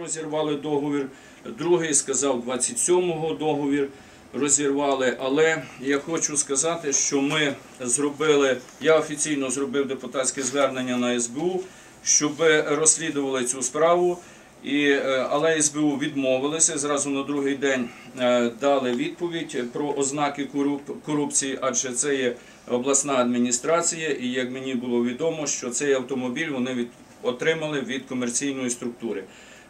розірвали договір, другий сказав 27-го договір розірвали. Але я хочу сказати, що ми зробили, я офіційно зробив депутатське звернення на СБУ, щоб розслідували цю справу. І, е, але СБУ відмовилися зразу на другий день е, дали відповідь про ознаки коруп- корупції, адже це є обласна адміністрація, і як мені було відомо, що цей автомобіль вони від, отримали від комерційної структури.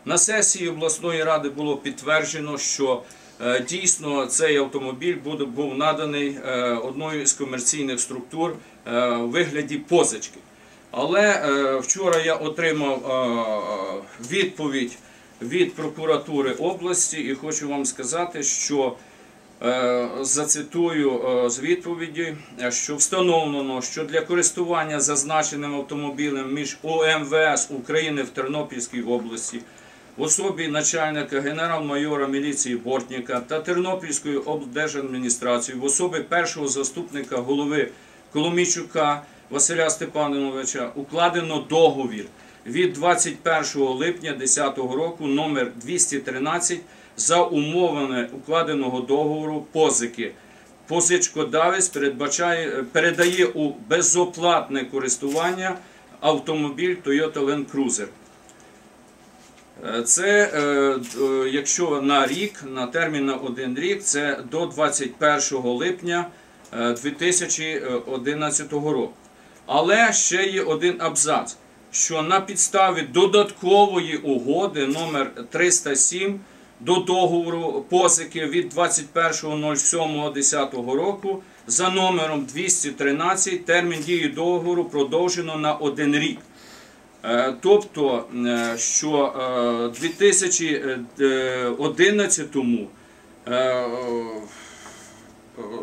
На сесії обласної ради було підтверджено, що е, дійсно цей автомобіль був наданий е, одною з комерційних структур е, у вигляді позички. Але е, вчора я отримав е, відповідь від прокуратури області і хочу вам сказати, що е, зацитую е, з відповіді, е, що встановлено, що для користування зазначеним автомобілем між ОМВС України в Тернопільській області в особі начальника генерал-майора міліції Бортніка та Тернопільської облдержадміністрації в особі першого заступника голови Коломійчука Василя Степановича укладено договір від 21 липня 2010 року номер 213 за умовами укладеного договору позики. Позичкодавець передає у безоплатне користування автомобіль Toyota Land Cruiser. Е, Це, е, е, якщо на рік, на термін на один рік, це до 21 липня е, 2011 року. Але ще є один абзац, що на підставі додаткової угоди номер 307 до договору позики від 21.07.10 року за номером 213 термін дії договору продовжено на один рік. Е, Тобто, е, що е, 2011 е,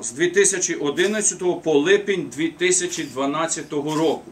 з 2011 по липень 2012 року